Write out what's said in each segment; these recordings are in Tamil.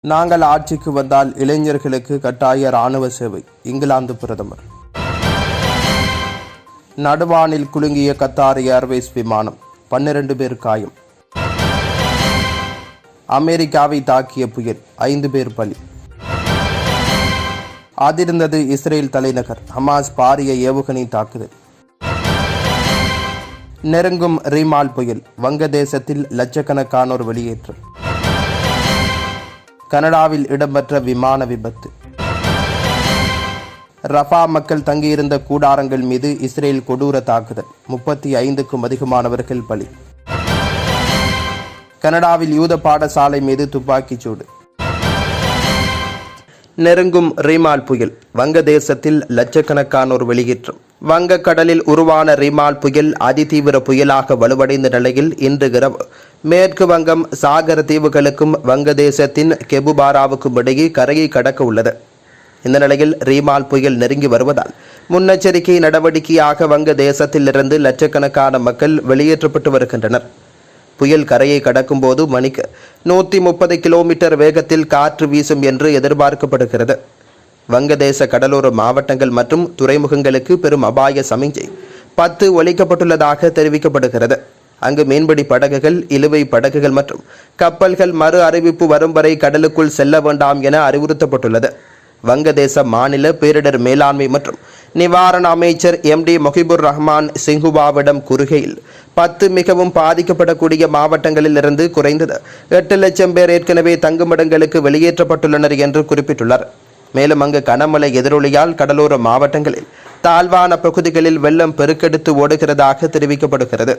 நாங்கள் ஆட்சிக்கு வந்தால் இளைஞர்களுக்கு கட்டாய ராணுவ சேவை. இங்கிலாந்து பிரதமர். நடுவானில் குலுங்கிய கத்தார் ஏர்வேஸ் விமானம். பன்னிரண்டு பேர் காயம். அமெரிக்காவை தாக்கிய புயல். ஐந்து பேர் பலி. அதிர்ந்தது இஸ்ரேல் தலைநகர். ஹமாஸ் பாரிய ஏவுகணை தாக்குதல். நெருங்கும் ரீமால் புயல். வங்கதேசத்தில் லட்சக்கணக்கானோர் வெளியேற்றம். கனடாவில் இடம்பெற்ற விமான விபத்து. ரஃபா மக்கள் தங்கியிருந்த கூடாரங்கள் மீது இஸ்ரேல் கொடூர தாக்குதல். முப்பத்தி ஐந்துக்கும் அதிகமானவர்கள் பலி. கனடாவில் யூத பாடசாலை மீது துப்பாக்கிச் சூடு. நெருங்கும் ரீமால் புயல். வங்கதேசத்தில் லட்சக்கணக்கானோர் வெளியேற்றம். வங்கக்கடலில் உருவான ரீமால் புயல் அதிதீவிர புயலாக வலுவடைந்த நிலையில் இன்று இரவு மேற்கு வங்கம் சாகர தீவுகளுக்கும் வங்கதேசத்தின் கெபுபாராவுக்கும் இடையே கரையை கடக்க உள்ளது. இந்த நிலையில் ரீமால் புயல் நெருங்கி வருவதால் முன்னெச்சரிக்கை நடவடிக்கையாக வங்கதேசத்திலிருந்து லட்சக்கணக்கான மக்கள் வெளியேற்றப்பட்டு வருகின்றனர். புயல் கரையை கடக்கும்போது மணிக்கு நூற்றி முப்பது கிலோமீட்டர் வேகத்தில் காற்று வீசும் என்று எதிர்பார்க்கப்படுகிறது. வங்கதேச கடலோர மாவட்டங்கள் மற்றும் துறைமுகங்களுக்கு பெரும் அபாய சமிஞ்சை பத்து ஒழிக்கப்பட்டுள்ளதாக தெரிவிக்கப்படுகிறது. அங்கு மீன்பிடி படகுகள் இழுவை படகுகள் மற்றும் கப்பல்கள் மறு அறிவிப்பு வரும் வரை கடலுக்குள் செல்ல வேண்டாம் என அறிவுறுத்தப்பட்டுள்ளது. வங்கதேச மாநில பேரிடர் மேலாண்மை மற்றும் நிவாரண அமைச்சர் எம் டி மொஹிபுர் ரஹ்மான் சிங்குபாவிடம் கூறுகையில் பத்து மிகவும் பாதிக்கப்படக்கூடிய மாவட்டங்களில் இருந்து குறைந்தது எட்டு லட்சம் பேர் ஏற்கனவே தங்குமிடங்களுக்கு வெளியேற்றப்பட்டுள்ளனர் என்று குறிப்பிட்டுள்ளார். மேலும் அங்கு கனமழை எதிரொலியால் கடலோர மாவட்டங்களில் தாழ்வான பகுதிகளில் வெள்ளம் பெருக்கெடுத்து ஓடுகிறதாக தெரிவிக்கப்படுகிறது.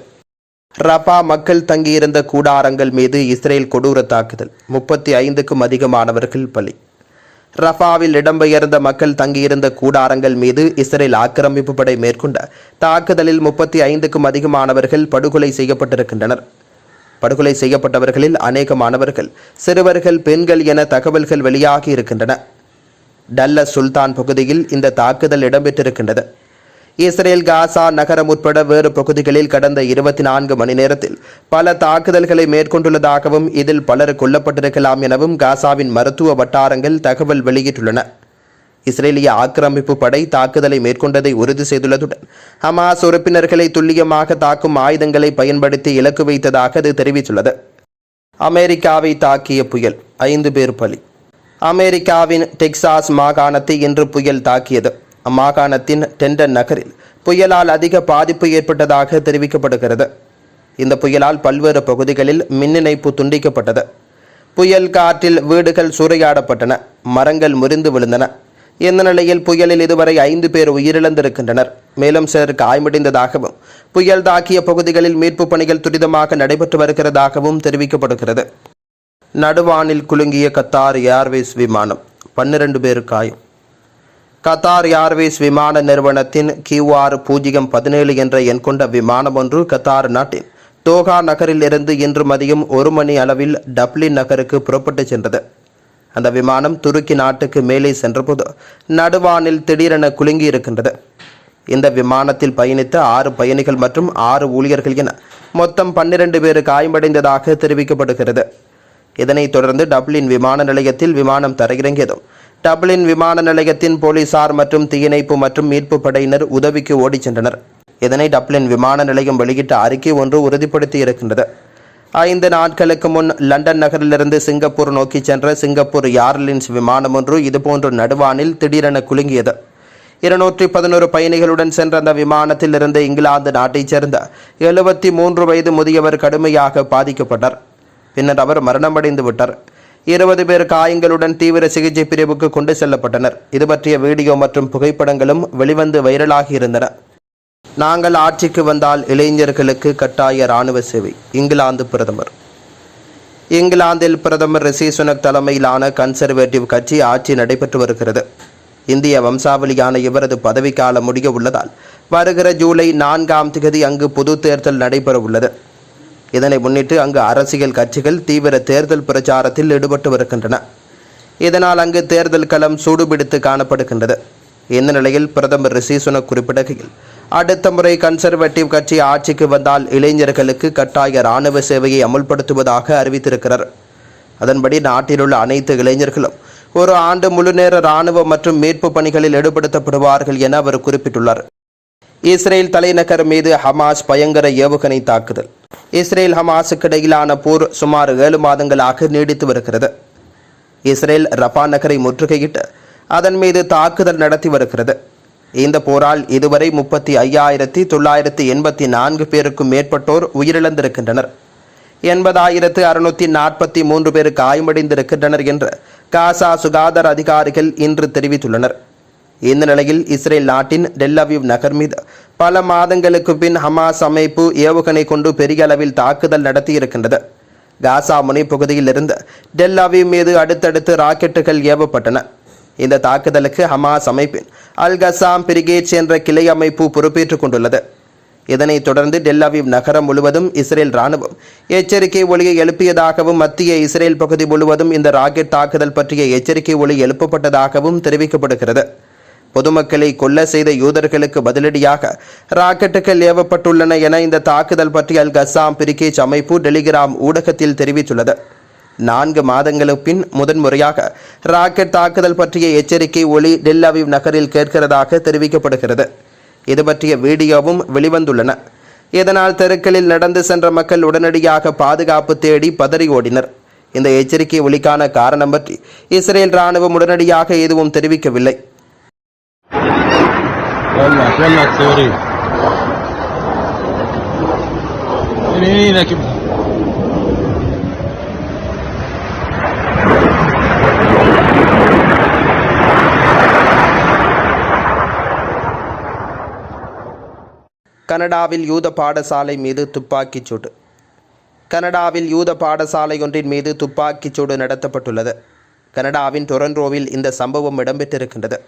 ரபா மக்கள் தங்கியிருந்த கூடாரங்கள் மீது இஸ்ரேல் கொடூர தாக்குதல். முப்பத்தி ஐந்துக்கும் அதிகமானவர்கள் பலி. ரஃபாவில் இடம்பெயர்ந்த மக்கள் தங்கியிருந்த கூடாரங்கள் மீது இஸ்ரேல் ஆக்கிரமிப்பு படை மேற்கொண்ட தாக்குதலில் முப்பத்தி ஐந்துக்கும் அதிகமானவர்கள் படுகொலை செய்யப்பட்டிருக்கின்றனர். படுகொலை செய்யப்பட்டவர்களில் அநேகமானவர்கள் சிறுவர்கள் பெண்கள் என தகவல்கள் வெளியாகி இருக்கின்றன. டல்ல சுல்தான் பகுதியில் இந்த தாக்குதல் இடம்பெற்றிருக்கின்றது. இஸ்ரேல் காசா நகரம் உட்பட வேறு பகுதிகளில் கடந்த இருபத்தி நான்கு மணி நேரத்தில் பல தாக்குதல்களை மேற்கொண்டுள்ளதாகவும் இதில் பலர் கொல்லப்பட்டிருக்கலாம் எனவும் காசாவின் மருத்துவ வட்டாரங்கள் தகவல் வெளியிட்டுள்ளன. இஸ்ரேலிய ஆக்கிரமிப்பு படை தாக்குதலை மேற்கொண்டதை உறுதி செய்துள்ளதுடன் ஹமாஸ் உறுப்பினர்களை துல்லியமாக தாக்கும் ஆயுதங்களை பயன்படுத்தி இலக்கு வைத்ததாக அது தெரிவித்துள்ளது. அமெரிக்காவை தாக்கிய புயல் ஐந்து பேர் பலி. அமெரிக்காவின் டெக்சாஸ் மாகாணத்தை இன்று புயல் தாக்கியது. அம்மாகாணத்தின் டெண்டன் நகரில் புயலால் அதிக பாதிப்பு ஏற்பட்டதாக தெரிவிக்கப்படுகிறது. இந்த புயலால் பல்வேறு பகுதிகளில் மின் இணைப்பு துண்டிக்கப்பட்டது. புயல் காற்றில் வீடுகள் சூறையாடப்பட்டன மரங்கள் முறிந்து விழுந்தன. இந்த நிலையில் புயலில் இதுவரை ஐந்து பேர் உயிரிழந்திருக்கின்றனர். மேலும் சிலர் காயமடைந்ததாகவும் புயல் தாக்கிய பகுதிகளில் மீட்புப் பணிகள் துரிதமாக நடைபெற்று வருகிறதாகவும் தெரிவிக்கப்படுகிறது. நடுவானில் குலுங்கிய கத்தார் ஏர்வேஸ் விமானம் பன்னிரண்டு பேர் காயம். கத்தார் ஏர்வேஸ் விமான நிறுவனத்தின் கியூஆர் பூஜ்ஜியம் பதினேழு என்ற எண் கொண்ட விமானம் ஒன்று கத்தார் நாட்டின் தோகா நகரில் இருந்து இன்று மதியம் ஒரு மணி அளவில் டப்ளின் நகருக்கு புறப்பட்டுச் சென்றது. அந்த விமானம் துருக்கி நாட்டுக்கு மேலே சென்றபோது நடுவானில் திடீரென குலுங்கி இருக்கின்றது. இந்த விமானத்தில் பயணித்த ஆறு பயணிகள் மற்றும் ஆறு ஊழியர்கள் என மொத்தம் பன்னிரண்டு பேர் காயமடைந்ததாக தெரிவிக்கப்படுகிறது. இதனைத் தொடர்ந்து டப்ளின் விமான நிலையத்தில் விமானம் தரையிறங்கியதும் டப்ளின் விமான நிலையத்தின் போலீசார் மற்றும் தீயணைப்பு மற்றும் மீட்பு படையினர் உதவிக்கு ஓடிச் சென்றனர். இதனை டப்ளின் விமான நிலையம் வெளியிட்ட அறிக்கை ஒன்று உறுதிப்படுத்தி இருக்கின்றது. ஐந்து நாட்களுக்கு முன் லண்டன் நகரிலிருந்து சிங்கப்பூர் நோக்கி சென்ற சிங்கப்பூர் ஏர்லைன்ஸ் விமானம் ஒன்று இதுபோன்று நடுவானில் திடீரென குலுங்கியது. இருநூற்றி பதினோரு பயணிகளுடன் சென்ற அந்த விமானத்தில் இருந்து இங்கிலாந்து நாட்டைச் சேர்ந்த எழுபத்தி மூன்று வயது முதியவர் கடுமையாக பாதிக்கப்பட்டார். பின்னர் அவர் மரணமடைந்து விட்டார். இருபது பேர் காயங்களுடன் தீவிர சிகிச்சை பிரிவுக்கு கொண்டு செல்லப்பட்டனர். இது பற்றிய வீடியோ மற்றும் புகைப்படங்களும் வெளிவந்து வைரலாகி இருந்தன. நாங்கள் ஆட்சிக்கு வந்தால் இளைஞர்களுக்கு கட்டாய ராணுவ சேவை. இங்கிலாந்து பிரதமர். இங்கிலாந்தில் பிரதமர் ரிஷி சுனக் தலைமையிலான கன்சர்வேட்டிவ் கட்சி ஆட்சி நடைபெற்று வருகிறது. இந்திய வம்சாவளியான இவரது பதவிக்காலம் முடிய உள்ளதால் வருகிற ஜூலை நான்காம் திகதி அங்கு பொது தேர்தல் நடைபெற உள்ளது இதனை முன்னிட்டு அங்கு அரசியல் கட்சிகள் தீவிர தேர்தல் பிரச்சாரத்தில் ஈடுபட்டு வருகின்றன. இதனால் அங்கு தேர்தல் களம் சூடுபிடித்து காணப்படுகின்றது. இந்த நிலையில் பிரதமர் ரிஷி சுனக் குறிப்பிடுகையில் அடுத்த முறை கன்சர்வேட்டிவ் கட்சி ஆட்சிக்கு வந்தால் இளைஞர்களுக்கு கட்டாய ராணுவ சேவையை அமுல்படுத்துவதாக அறிவித்திருக்கிறார். அதன்படி நாட்டிலுள்ள அனைத்து இளைஞர்களும் ஒரு ஆண்டு முழுநேர இராணுவ மற்றும் மீட்பு பணிகளில் ஈடுபடுத்தப்படுவார்கள் என அவர் குறிப்பிட்டுள்ளார். இஸ்ரேல் தலைநகர் மீது ஹமாஸ் பயங்கர ஏவுகணை தாக்குதல். இஸ்ரேல் ஹமாஸுக்கு இடையிலான போர் சுமார் ஏழு மாதங்களாக நீடித்து வருகிறது. இஸ்ரேல் ரஃபா நகரை முற்றுகையிட்டு அதன் மீது தாக்குதல் நடத்தி வருகிறது. இந்த போரால் இதுவரை முப்பத்தி ஐயாயிரத்தி தொள்ளாயிரத்தி எண்பத்தி நான்கு பேருக்கும் மேற்பட்டோர் உயிரிழந்திருக்கின்றனர். எண்பதாயிரத்து அறுநூத்தி நாற்பத்தி மூன்று பேர் காயமடைந்திருக்கின்றனர் என்று காசா சுகாதார அதிகாரிகள் இன்று தெரிவித்துள்ளனர். இந்த நிலையில் இஸ்ரேல் நாட்டின் டெல்லவிவ் நகர் மீது பல மாதங்களுக்கு பின் ஹமாஸ் அமைப்பு ஏவுகணை கொண்டு பெரிய அளவில் தாக்குதல் நடத்தியிருக்கின்றது. காசா முனைப்பகுதியிலிருந்து டெல்லாவி மீது அடுத்தடுத்து ராக்கெட்டுகள் ஏவப்பட்டன. இந்த தாக்குதலுக்கு ஹமாஸ் அமைப்பின் அல் கசாம் பிரிகேட்ஸ் என்ற கிளை அமைப்பு பொறுப்பேற்றுக் கொண்டுள்ளது. இதனைத் தொடர்ந்து டெல்லாவிவ் நகரம் முழுவதும் இஸ்ரேல் ராணுவம் எச்சரிக்கை ஒளியை எழுப்பியதாகவும் மத்திய இஸ்ரேல் பகுதி முழுவதும் இந்த ராக்கெட் தாக்குதல் பற்றிய எச்சரிக்கை ஒளி எழுப்பப்பட்டதாகவும் தெரிவிக்கப்படுகிறது. பொதுமக்களை கொல்ல செய்த யூதர்களுக்கு பதிலடியாக ராக்கெட்டுகள் ஏவப்பட்டுள்ளன என இந்த தாக்குதல் பற்றி அல் கசாம் பிரிகேஜ் அமைப்பு டெலிகிராம் ஊடகத்தில் தெரிவித்துள்ளது. நான்கு மாதங்களுக்கு பின் முதன்முறையாக ராக்கெட் தாக்குதல் பற்றிய எச்சரிக்கை ஒளி டெல்லவிவ் நகரில் கேட்கிறதாக தெரிவிக்கப்படுகிறது. இது பற்றிய வீடியோவும் வெளிவந்துள்ளன. இதனால் தெருக்களில் நடந்து சென்ற மக்கள் உடனடியாக பாதுகாப்பு தேடி பதறி ஓடினர். இந்த எச்சரிக்கை ஒலிக்கான காரணம் பற்றி இஸ்ரேல் ராணுவம் உடனடியாக எதுவும் தெரிவிக்கவில்லை. يلا يلا تصورين يمينك கனடாவில் யூத பாடசாலை மீது துப்பாக்கிச் சூடு கனடாவில் யூத பாடசாலை ஒன்றின் மீது துப்பாக்கிச் சூடு நடத்தப்பட்டுள்ளது கனடாவின் டொரண்டோவில் இந்த சம்பவம் இடம்பெற்றிருக்கின்றது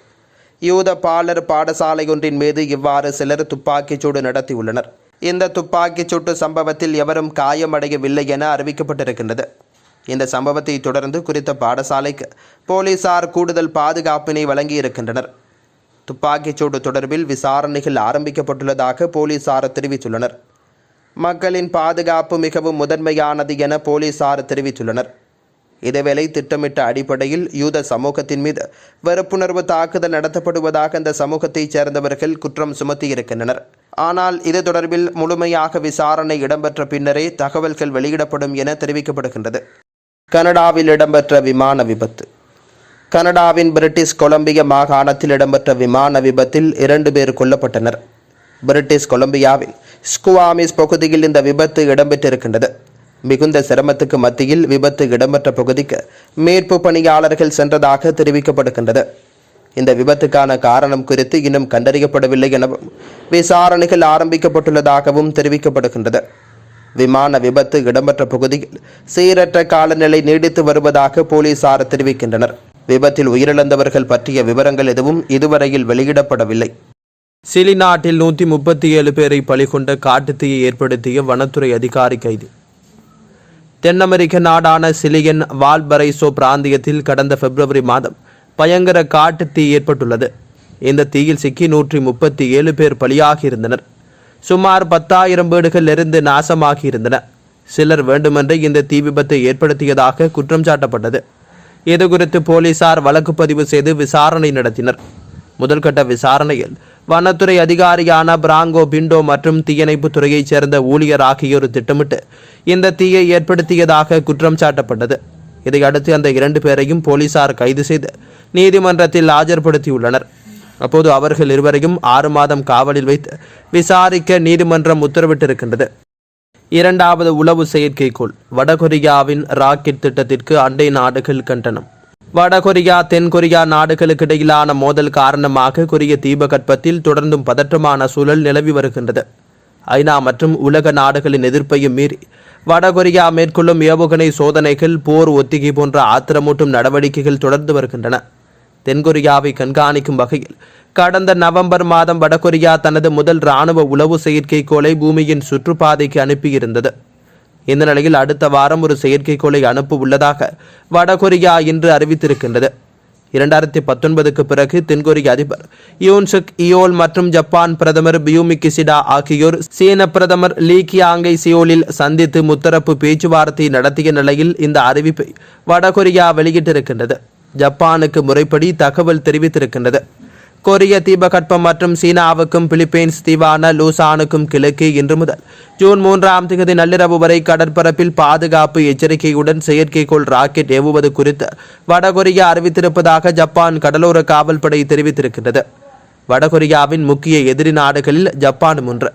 யூத பாலர் பாடசாலை ஒன்றின் மீது இவ்வாறு சிலர் துப்பாக்கிச் சூடு நடத்தியுள்ளனர். இந்த துப்பாக்கிச் சூட்டு சம்பவத்தில் எவரும் காயமடையவில்லை என அறிவிக்கப்பட்டிருக்கின்றது. இந்த சம்பவத்தை தொடர்ந்து குறித்த பாடசாலைக்கு போலீசார் கூடுதல் பாதுகாப்பினை வழங்கியிருக்கின்றனர். துப்பாக்கிச்சூடு தொடர்பில் விசாரணைகள் ஆரம்பிக்கப்பட்டுள்ளதாக போலீசார் தெரிவித்துள்ளனர். மக்களின் பாதுகாப்பு மிகவும் முதன்மையானது என போலீசார் தெரிவித்துள்ளனர். இதேவேளை திட்டமிட்ட அடிப்படையில் யூத சமூகத்தின் மீது வெறுப்புணர்வு தாக்குதல் நடத்தப்படுவதாக அந்த சமூகத்தைச் சேர்ந்தவர்கள் குற்றம் சுமத்தியிருக்கின்றனர். ஆனால் இது தொடர்பில் முழுமையாக விசாரணை இடம்பெற்ற பின்னரே தகவல்கள் வெளியிடப்படும் என தெரிவிக்கப்படுகின்றது. கனடாவில் இடம்பெற்ற விமான விபத்து. கனடாவின் பிரிட்டிஷ் கொலம்பிய மாகாணத்தில் இடம்பெற்ற விமான விபத்தில் இரண்டு பேர் கொல்லப்பட்டனர். பிரிட்டிஷ் கொலம்பியாவின் ஸ்குவாமிஸ் பகுதியில் இந்த விபத்து இடம்பெற்றிருக்கின்றது. மிகுந்த சிரமத்துக்கு மத்தியில் விபத்து இடம்பெற்ற பகுதிக்கு மீட்பு பணியாளர்கள் சென்றதாக தெரிவிக்கப்படுகின்றது. இந்த விபத்துக்கான காரணம் குறித்து இன்னும் கண்டறியப்படவில்லை எனவும் விசாரணைகள் ஆரம்பிக்கப்பட்டுள்ளதாகவும் தெரிவிக்கப்படுகின்றது. விமான விபத்து இடம்பெற்ற பகுதியில் சீரற்ற காலநிலை நீடித்து வருவதாக போலீசார் தெரிவிக்கின்றனர். விபத்தில் உயிரிழந்தவர்கள் பற்றிய விவரங்கள் எதுவும் இதுவரையில் வெளியிடப்படவில்லை. சிலி நாட்டில் நூற்றி முப்பத்தி ஏழு பேரை பலிகொண்ட காட்டுத்தீயை ஏற்படுத்திய வனத்துறை அதிகாரி கைது. தென் அமெரிக்க நாடான சிலியன் வால்பரைசோ பிராந்தியத்தில் கடந்த பிப்ரவரி மாதம் பயங்கர காட்டு தீ ஏற்பட்டுள்ளது. இந்த தீயில் சிக்கி நூற்றி முப்பத்தி ஏழு பேர் பலியாகியிருந்தனர். சுமார் பத்தாயிரம் வீடுகள் எரிந்து நாசமாகியிருந்தன. சிலர் வேண்டுமென்றே இந்த தீ விபத்தை ஏற்படுத்தியதாக குற்றம் சாட்டப்பட்டது. இதுகுறித்து போலீசார் வழக்கு பதிவு செய்து விசாரணை நடத்தினர். முதல்கட்ட விசாரணையில் வனத்துறை அதிகாரியான பிராங்கோ பிண்டோ மற்றும் தீயணைப்பு துறையைச் சேர்ந்த ஊழியர் ஆகியோர் திட்டமிட்டு இந்த தீயை ஏற்படுத்தியதாக குற்றம் சாட்டப்பட்டது. இதையடுத்து அந்த இரண்டு பேரையும் போலீசார் கைது செய்து நீதிமன்றத்தில் ஆஜர்படுத்தியுள்ளனர். அப்போது அவர்கள் இருவரையும் ஆறு மாதம் காவலில் வைத்து விசாரிக்க நீதிமன்றம் உத்தரவிட்டிருக்கின்றது. இரண்டாவது உளவு செயற்கைக்கோள் வடகொரியாவின் ராக்கெட் திட்டத்திற்கு அண்டை நாடுகள் கண்டனம். வடகொரியா தென்கொரியா நாடுகளுக்கு இடையிலான மோதல் காரணமாக கொரிய தீபகற்பத்தில் தொடர்ந்தும் பதற்றமான சூழல் நிலவி வருகின்றது. ஐநா மற்றும் உலக நாடுகளின் எதிர்ப்பையும் மீறி வடகொரியா மேற்கொள்ளும் ஏவுகணை சோதனைகள் போர் ஒத்திகை போன்ற ஆத்திரமூட்டும் நடவடிக்கைகள் தொடர்ந்து வருகின்றன. தென்கொரியாவை கண்காணிக்கும் வகையில் கடந்த நவம்பர் மாதம் வடகொரியா தனது முதல் ராணுவ உளவு செயற்கைக்கோளை பூமியின் சுற்றுப்பாதைக்கு அனுப்பியிருந்தது. இந்த நிலையில் அடுத்த வாரம் ஒரு செயற்கைக்கோளை அனுப்ப உள்ளதாக வடகொரியா இன்று அறிவித்திருக்கின்றது. இரண்டாயிரத்தி பத்தொன்பதுக்கு பிறகு தென்கொரிய அதிபர் யூன்சுக் இயோல் மற்றும் ஜப்பான் பிரதமர் பியூமி கிசிடா ஆகியோர் சீன பிரதமர் லீ கியாங்கை சியோலில் சந்தித்து முத்தரப்பு பேச்சுவார்த்தை நடத்திய நிலையில் இந்த அறிவிப்பை வடகொரியா வெளியிட்டிருக்கின்றது. ஜப்பானுக்கு முறைப்படி தகவல் தெரிவித்திருக்கின்றது. கொரிய தீபகற்பம் மற்றும் சீனாவுக்கும் பிலிப்பைன்ஸ் தீவான லூசானுக்கும் கிழக்கே இன்று முதல் ஜூன் மூன்றாம் தேதி நள்ளிரவு வரை கடற்பரப்பில் பாதுகாப்பு எச்சரிக்கையுடன் செயற்கைக்கோள் ராக்கெட் ஏவுவது குறித்து வடகொரியா அறிவித்திருப்பதாக ஜப்பான் கடலோர காவல்படை தெரிவித்திருக்கின்றது. வடகொரியாவின் முக்கிய எதிரி நாடுகளில் ஜப்பான் ஒன்று.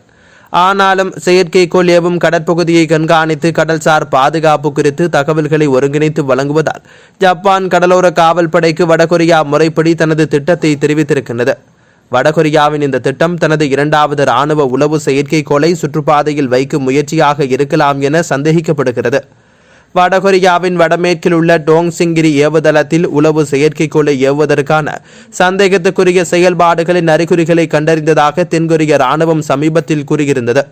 ஆனாலும் செயற்கைக்கோள் ஏவும் கடற்பகுதியை கண்காணித்து கடல்சார் பாதுகாப்பு குறித்து தகவல்களை ஒருங்கிணைத்து வழங்குவதால் ஜப்பான் கடலோர காவல்படைக்கு வடகொரியா முறைப்படி தனது திட்டத்தை தெரிவித்திருக்கின்றது. வடகொரியாவின் இந்த திட்டம் தனது இரண்டாவது ராணுவ உளவு செயற்கைக்கோளை சுற்றுப்பாதையில் வைக்கும் முயற்சியாக இருக்கலாம் என சந்தேகிக்கப்படுகிறது. வடகொரியாவின் வடமேற்கில் உள்ள டோங்சிங்கிரி ஏவுதளத்தில் உளவு செயற்கைக்கோளை ஏவுவதற்கான சந்தேகத்துக்குரிய செயல்பாடுகளின் அறிகுறிகளை கண்டறிந்ததாக தென்கொரிய ராணுவம் சமீபத்தில் கூறியிருந்தது.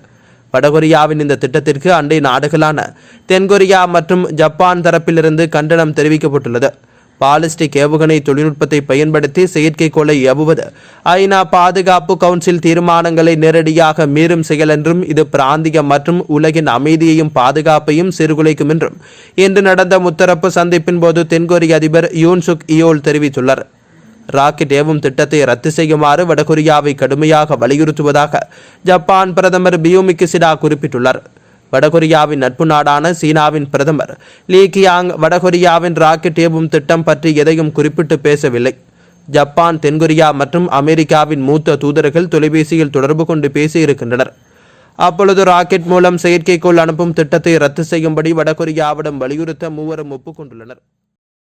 வடகொரியாவின் இந்த திட்டத்திற்கு அண்டை நாடுகளான தென்கொரியா மற்றும் ஜப்பான் தரப்பிலிருந்து கண்டனம் தெரிவிக்கப்பட்டுள்ளது. பாலிஸ்டிக் ஏவுகணை தொழில்நுட்பத்தை பயன்படுத்தி செயற்கைக்கோளை ஏவுவது. ஐநா பாதுகாப்பு கவுன்சில் தீர்மானங்களை நேரடியாக மீறும் செயல் என்றும் இது பிராந்திய மற்றும் உலகின் அமைதியையும் பாதுகாப்பையும் சீர்குலைக்கும் என்றும். இன்று நடந்த முத்தரப்பு சந்திப்பின் போது தென்கொரிய அதிபர் யூன் சுக் இயோல் தெரிவித்துள்ளார். ராக்கெட் ஏவும் திட்டத்தை ரத்து செய்யுமாறு வடகொரியாவை கடுமையாக வலியுறுத்துவதாக ஜப்பான் பிரதமர் பியூமிக்கு சிடா குறிப்பிட்டுள்ளார். வடகொரியாவின் நட்பு நாடான சீனாவின் பிரதமர் லீ கியாங் வடகொரியாவின் ராக்கெட் ஏவும் திட்டம் பற்றி எதையும் குறிப்பிட்டு பேசவில்லை. ஜப்பான் தென்கொரியா மற்றும் அமெரிக்காவின் மூத்த தூதர்கள் தொலைபேசியில் தொடர்பு கொண்டு பேசியிருக்கின்றனர். அப்பொழுது ராக்கெட் மூலம் செயற்கைக்கோள் அனுப்பும் திட்டத்தை ரத்து செய்யும்படி வடகொரியாவிடம் வலியுறுத்த மூவரும் ஒப்புக்கொண்டுள்ளனர்.